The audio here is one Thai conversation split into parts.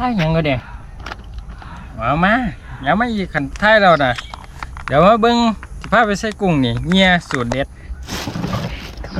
ท้ายยังก็เดี๋ยวมามาอย่ามาอีกขันท้ายเราน่ะ เดี๋ยวมาเบิ้งสิพาไปใส่กุ้งนี่เงี้ยสูตรเด็ด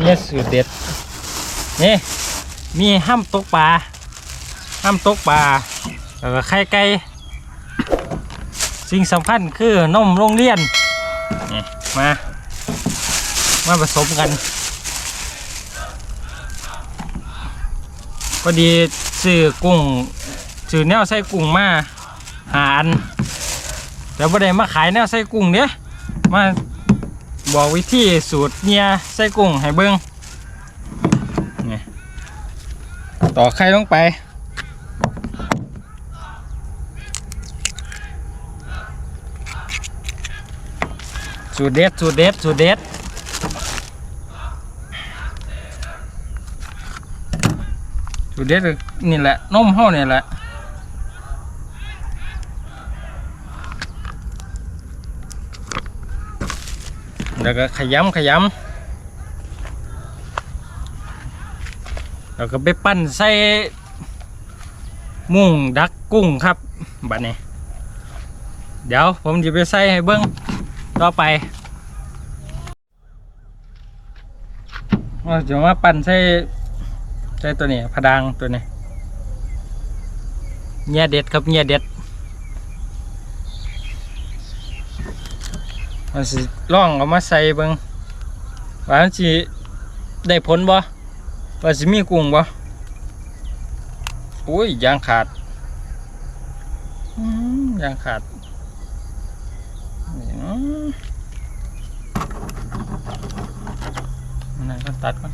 เงี้ยสูตรเด็ดนี่มีห้ามตกปลาห้ามตกปลาแล้วก็ไข่ไก่สิ่งสำคัญคือนมโรงเรียนนี่มามาผสมกันพอดีซื้อกุ้ง ซื้อแนวใส่กุ้งมาหาอันแต่บ่ได้มาขายแนวใส่กุ้งเนี้ยมาบอกวิธีสูตรเนี่ยใส่กุ้งให้เบิ้งนี่ต่อไข่ลงไป สูตรเด็ดสูตรเด็ดสูตรเด็ดสูตรเด็ดนี่แหละนมเฮานี่ยแหละ แล้วก็ขยำขยำแล้วก็ไปปั้นใส่มุ้งดักกุ้งครับบัดนี้ เดี๋ยวผมจะไปใส่ให้เบิ้งต่อไปว่าจะมาปั้นใส่ใช่ตัวนี้พะดางตัวนี้เงียเด็ดครับเงียเด็ด มันสิล่องเอามาใส่เบิงว่ามันสิได้ผลบ่ว่าสิมีกุ้งบ่อุ้ยยางขาดอืมยางขาดนี่เนาะนั่นก็ตัดก่อน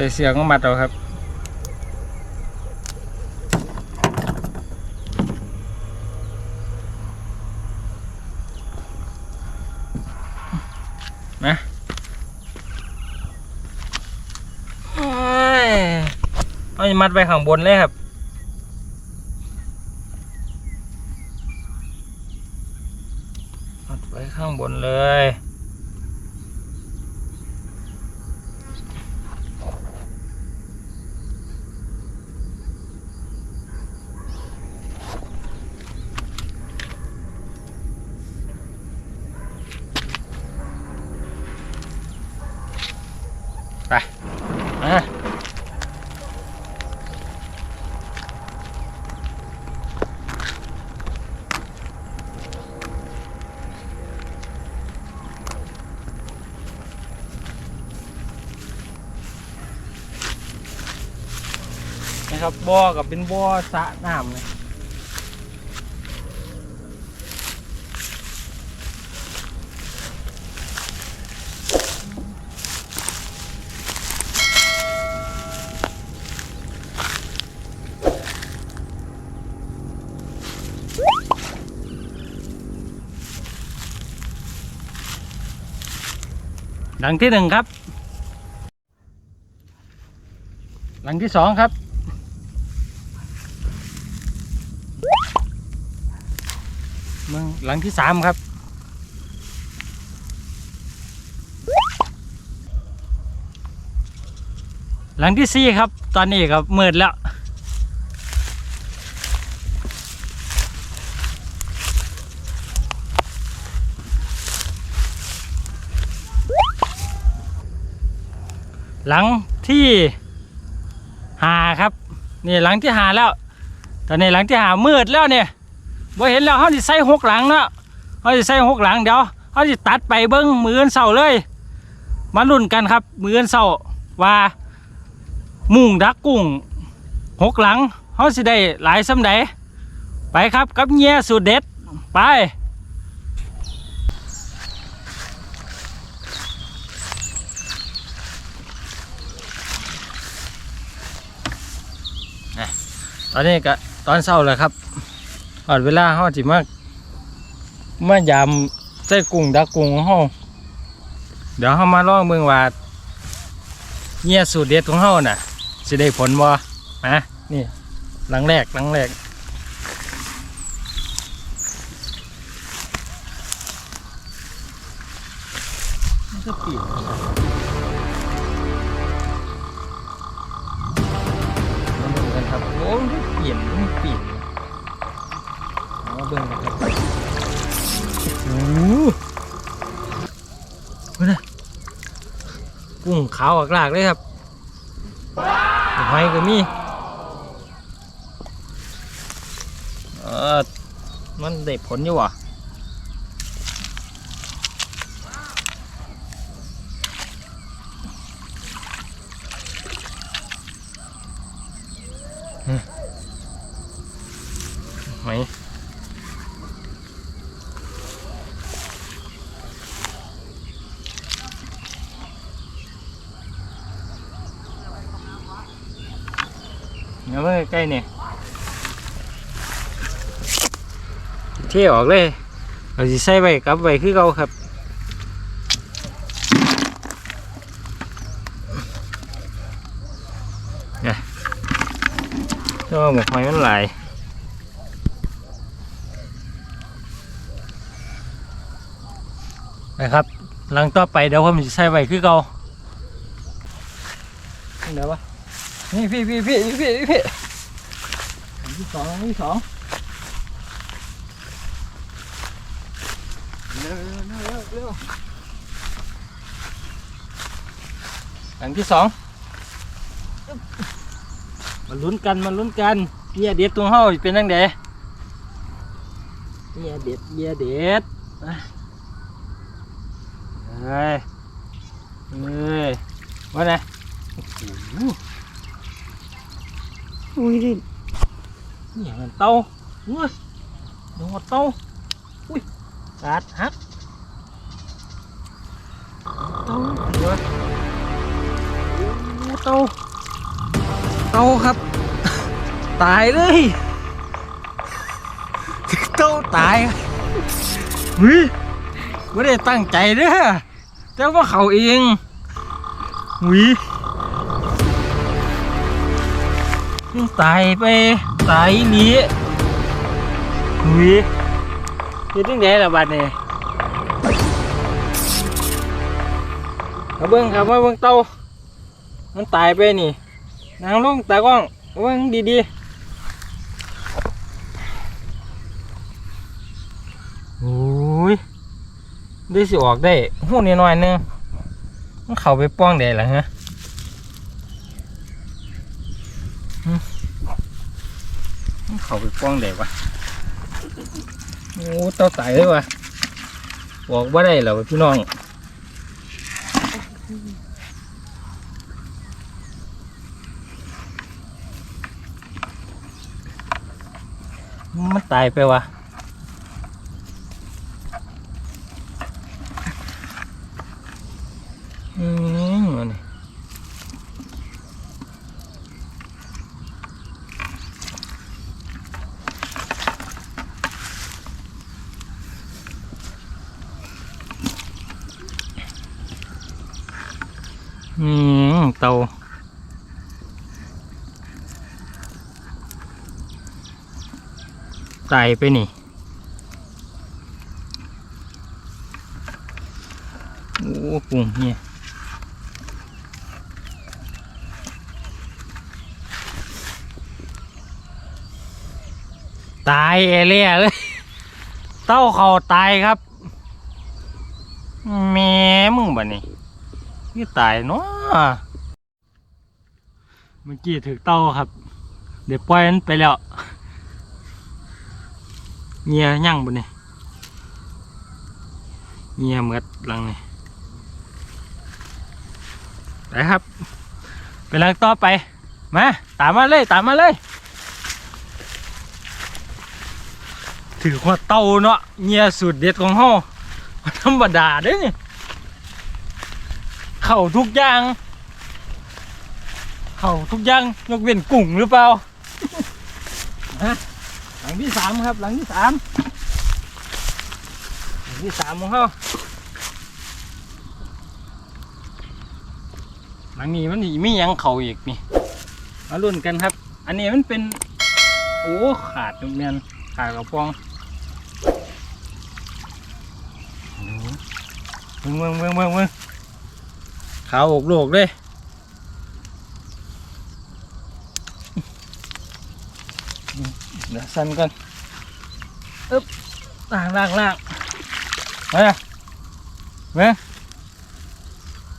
ส่เสียงก็มัดเอาครับนะโอ้ยเอามัดไปข้างบนเลยครับมัดไว้ข้างบนเลย นะครับบ่อกับเป็นบ่อสระน้ำเลยหลังที่หนึ่งครับ หลังที่สองครับ เมืองหลังที่สามครับ หลังที่สี่ครับ ตอนนี้ครับมืดแล้วหลังที่หาครับ นี่หลังที่หาแล้ว ตอนนี้หลังที่หามืดแล้วเนี่ย บ่เห็นแล้วเขาจะใส่หกหลังเนาะเขาจะใส่หกหลังเดี๋ยวเขาจะตัดไปเบิ้งมืออนเสาเลย มาลุ้นกันครับ มืออนเสาว่ามุ่งดักกุ้งหกหลังเขาสิได้หลายสำใดไปครับกับเงี้ยสูตรเด็ดไปตอนนี้ก็ตอนเช้าเลยครับ อนเวลาเขาจิมากมายามใส่กุ้งดักกุ้งขอเขาเดี๋ยวเขามาล่องเมืองว่าเงียสูตรเด็ดของเขาน่ะสิได้ผลบ่นะนี่หลังแรกหลังแรกมันก็ปีนมาดูกันครับโอ้มันเปลี่ยนมันปีนเอามา เบิ่งกันครับโอ้โหเฮ้ยนะกุ้งขาวอากลากเลยครับหอยก็มีเออมันได้ผลอยู่วะไหม เดี๋ยวมาใกล้ๆเนี่ยเที่ออกเลยเราจะใส่ไว้กลับไว้คือเก่าครับเนี่ยก็หมกไม้มันไหลนะครับ หลังต่อไปเดี๋ยวผมจะใส่ไว้คือเก่าเดี๋ยววะนี่พี่พี่พี่พี่พี่ พี่อันที่สองอันที่สองเร็วเร็วเร็วเร็วอันที่สองมาลุ้นกันมาลุ้นกันเนี่ยเด็ดตรงเฮาเป็นยังไงเนี่ยเด็ดเนี่ยเด็ดเฮ้ยเฮ้ยว่าไงโอ้โหอุ้ย ดินี่มันเต้าเฮ้ยดูหัวเต้าอุ้ยกาดหักเต้าเยโอ้เต้าเต้าครับ ตายเลยเต้าตายเฮ้ยไม่ได้ตั้งใจเด้อแต่ว่าเขาเองหวี ตายไปตายอีหลีหวีเฮ็ดจังไดล่ะบัดนี้มาเบิ่งครับมาเบิ่งเต่ามันตายไปนี่นางลงตากล้องเบิ่งดีๆโอ้ยได้สิออกได้หูนิดหน่อยนึงมันเข้าไปป้องได้หรอฮะหึมัน เขาไปป้องเด้วะโอ้เต้าตายเลยวะบอกว่าได้เหรอพี่น้องมันตายไปวะ อืมอันนี้อืมเตา ตายไปนี่โอ้ปุ่งเนี่ยตายเอเลี่ยเลย เต้าเขาตายครับ แม่มึงบ่นี่นี่ตายเนาะเมื่อกี้ถือเต้าครับ เดี๋ยวปล่อยมันไปแล้ว เงียยั่งบ่นี่เงียเหมือดหลังนี่ไปครับไปหลังต่อไป มาตามมาเลยตามมาเลย ถือว่าเต้าเนาะเงียสูตรเด็ดของเฮาบ่ธรรมดาเด้เนี่ยเข้าทุกอย่าง เข้าทุกอย่างยกเว้นกุ้งหรือเปล่าฮะ ที่สามครับ หลังที่สามหลังที่สามของเฮาหลังนี้มันมียังเข่าอีกนี่มาลุ้นกันครับ อันนี้มันเป็น โอ้ขาดแมนขาดกระปองเมืองเมืองเมืองเมืองขาอกโลกเลยเดี๋ยว สั่นก่อนอึ๊บล่างล่างล่างมาเนี่ยมา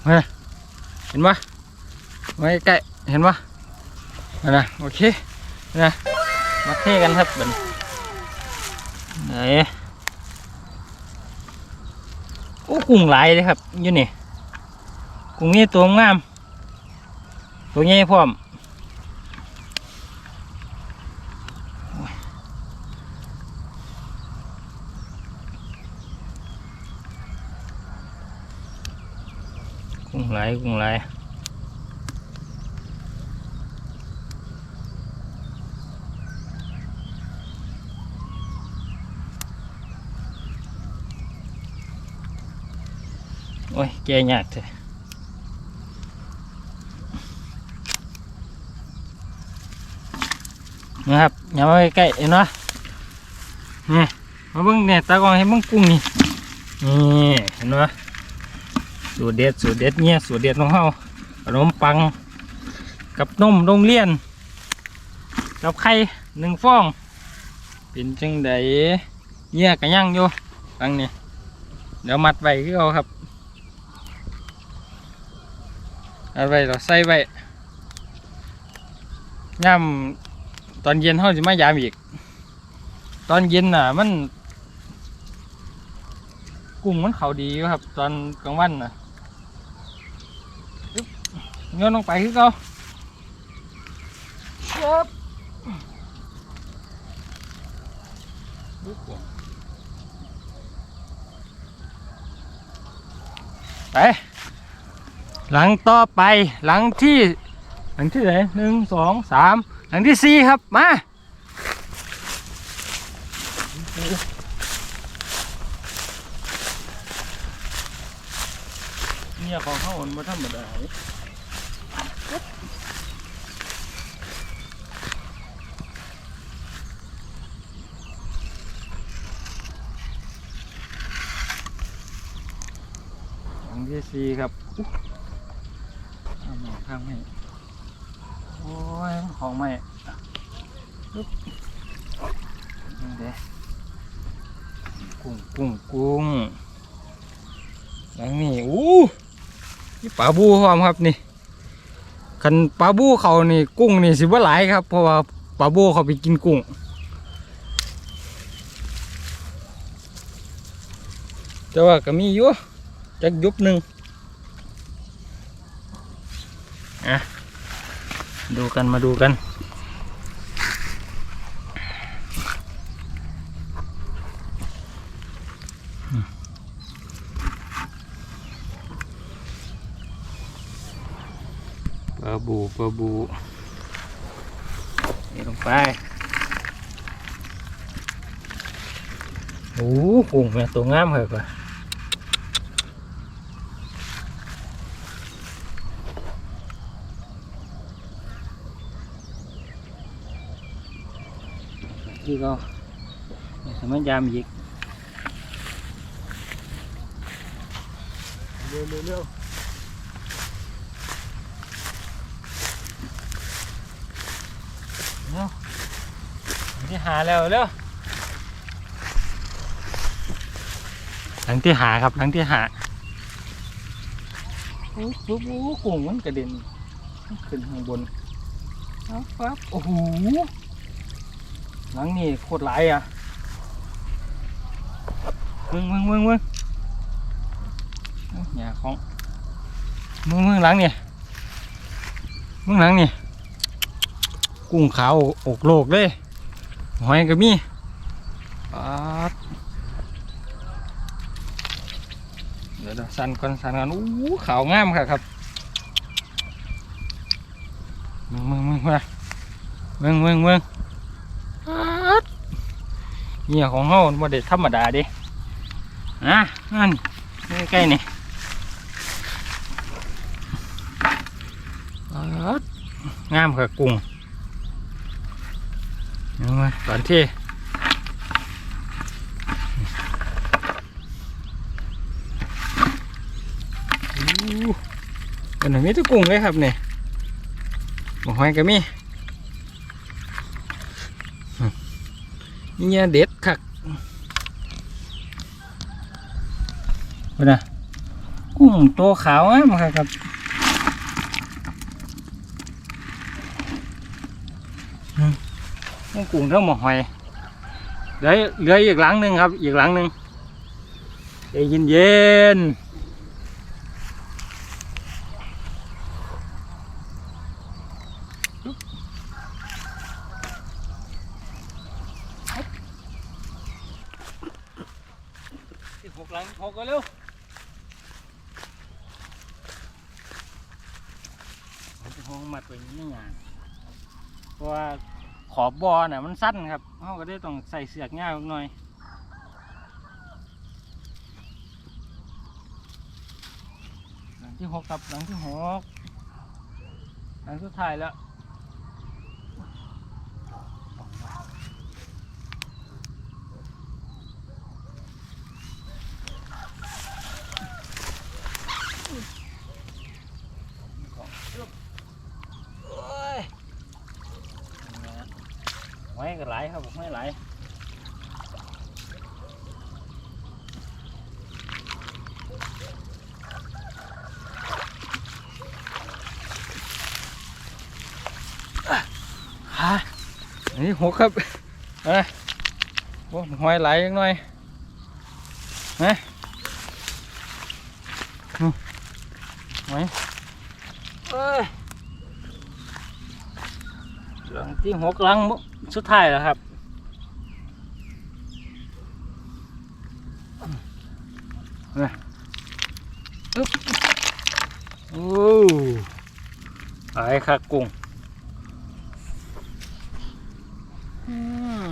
มาเห็นปะมาใกล้ๆเห็นปะนั่นนะโอเคนะมาเทกันครับบัดนไหนโอ้กุ้งหลายเลยครับอยู่นี่กุ้งนี่ตัวงาม ตัวใหญ่พร้อม กุ้งหลยกุ้งหลายโอ้ยแกยากเถอะนะครับอย่ามาใกล้ๆเห็นปะนี่มาเบิ่งเนี่ยตากล้องให้เบิ่งกุ้งนี่นี่เห็นปะ สูตรเด็ดสูตรเด็ดเนี่ยสูตรเด็ดของเฮาขนมปัง กับนมโรงเรียน กับไข่หนึ่งฟอง เป็นจังไดเนี่ยกันย่างอยู่ตังนี่เดี๋ยวมัดไว้คือเอาครับเอาไว้เราใส่ไว้ย่ำตอนเย็นเขาจะมายามอีก ตอนเย็นน่ะมัน กุ้งมันเขาดีอยู่ครับ ตอนกลางวันน่ะ โยนลงไปคือเขาครับไป หลังต่อไปหลังที่ หลังที่ไหนหนึ่งสองสามหลังที่สี่ครับ มาเนี่ยของเขามันบ่ธรรมดาเด้หลังที่สี่ค รับอุ๊ยเอาหมอข้างไม่โอ้ยของไม่ปึ๊บนี่เด้กุ้งกุ้งกุ้งหลังนี่อู้นี่ปลาบูพร้อมครับนี่คันปลาบูเขานี่กุ้งนี่สิบ่หลายครับ เพราะว่าปลาบูเขาไปกินกุ้งแต่ว่าก็มีอยู่ จักยุบหนึ่งอะดูกันมาดูกันอืมปลาบูปลาบูนี่ลงไปโอ้โหกุ้งแม่ตัวงามเหรอก ว่าที่ก็สมัยยามอีกเร็วเร็วเร็วเร็วหลังที่หาแล้วเร็วหลังที่หาครับหลังที่หาโอ้โหกุ้งมันกระเด็นขึ้นข้างบนเอาปั๊บโอ้โห หลังนี่โคตรหลายอะมึงมึงมึงมึงอย่าของมึงมึงหลังนี่มึงหลังนี่กุ้งขาวอกโลกเลยหอยก็มีปาดเดี๋ยวเดี๋ยวสั่นก่อนสั่นก่อนอู้ขาวงามค่ะครับมึงมึงมึงมามึงมึงมึง เนี่ยของเฮาบ่ได้ธรรมดาเดินะนั่นใกล้ๆนี่อ๊าดงามค่ะกุ้งเอามาตอนที่อู้เป็นหมีแตุกุ้งเลยครับเนี่ยหมกหอยก็มีอืม เนี่ยเด็ดคักเป็นนะกุ้งตัวขาวอะมาครับทั้งกุ้งทั้งหมกหอยเหลือเหลืออีกหลังหนึ่งครับ อีกหลังหนึ่งเย็นเย็น หลังหกก็เร็วห้องมัดไว้นี่งานเพราะว่าขอบบอน่ะมันสั้นครับเขาก็ได้ต้องใส่เสือกง่ายหน่อยหลังที่หกครับหลังที่หกหลังสุดท้ายแล้วโอ้ย ไม้ก็หลายครับผมไม้หลายฮะอันนี้หกครับเอ้ยโอ้หอยหลายยังหน่อยนะนี่หอยเอ้ยหลังที่หกหลัง สุดท้ายแล้วครับนี่อึ๊บโอ้ไอ้คักกุ้งอืม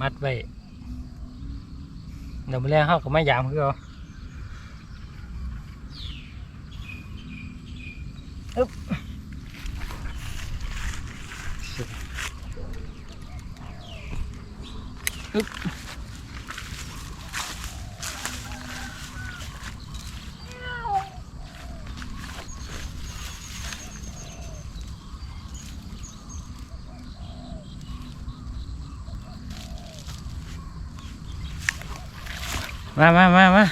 มัดไว้เดี๋ยวมาเลี้ยงเขาก็ไม่ยามคือเขา มามามามา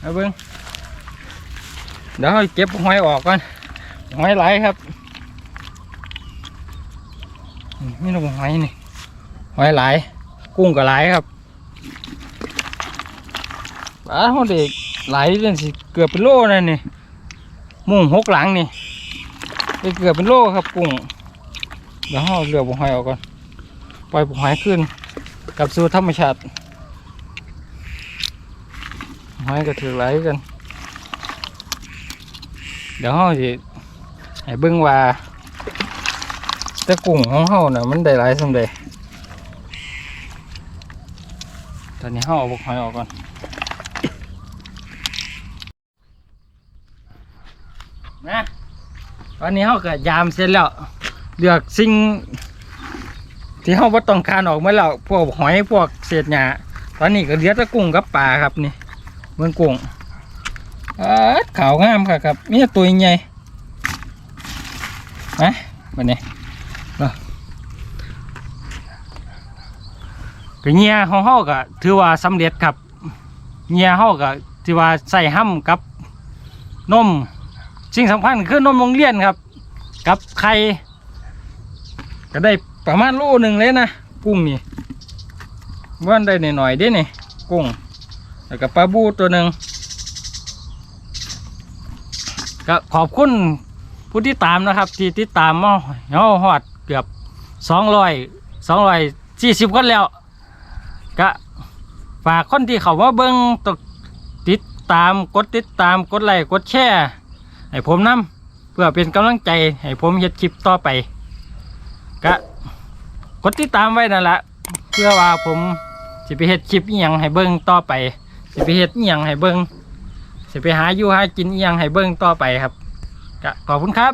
เอาเบิ้งเดี๋ยวเราเก็บหอยออกก่อนหอยไหลครับนี่นี่เราหอยนี่หอยไหล กุ้งก็ไหลายครับปลาเขาเด็กไหลายเรื่องสิเกือบเป็นโลนั่นนี่มุ่งหกหลังนี่ได้เกือบเป็นโลครับกุ้งเดี๋ยวเราเลือบุหอยออกก่อนปล่อยบุหอยขึ้นกลับสู่ธรรมชาติหอยก็ถือไหลกัน เดี๋ยวเฮาสิให้เบิ่งว่าแต่กุ้งของเฮาน่ะมันได้หลายสำใดต อนนี้เฮาเอาพวกหอยออกก่อนนะตอนนี้เฮาก็ยามเสร็จแล้วเลือกสิ่งที่เฮาบ่ต้องการออกมาแล้วพวกหอยพวกเศษหญ้าตอนนี้ก็เหลือแต่กุ้งกับปลาครับนี่เมืองกุ้งอาดขาวงามค่ะครับมีแต่ตัวใหญ่นะบันนี้เนาะ ก็เงียของเฮาก็ถือว่าสำเร็จครับเงียเฮาก็ถือว่าใส่ห้ำกับนมสิ่งสำคัญคือนมโรงเรียนครับ กับไข่ก็ได้ประมาณโลหนึ่งเลยนะกุ้งนี่ว่านได้หน่อยๆเด้นี่กุ้งแล้วก็ปลาบูตัวหนึ่งก็ขอบคุณผู้ที่ตามนะครับ ที่ติดตามมาเฮาฮอดเกือบสองร้อยสองร้อยสี่สิบคนแล้ว ก็ฝากคนที่เขามาเบิ้งตกติดตามกดติดตามกดไลค์กดแชร์ให้ผมนํเพื่อเป็นกำลังใจให้ผมเฮ็ดคลิปต่อไปก็กดติดตามไว้นั่นแหละเพื่อว่าผมสิไปเฮ็ดคลิปอีหยังให้เบิ่งต่อไปสิไปเฮ็ดอีหยังให้เบิ่งสิไปหาอยู่หากินอีหยังให้เบิ่งต่อไปครับก็ขอบคุณครับ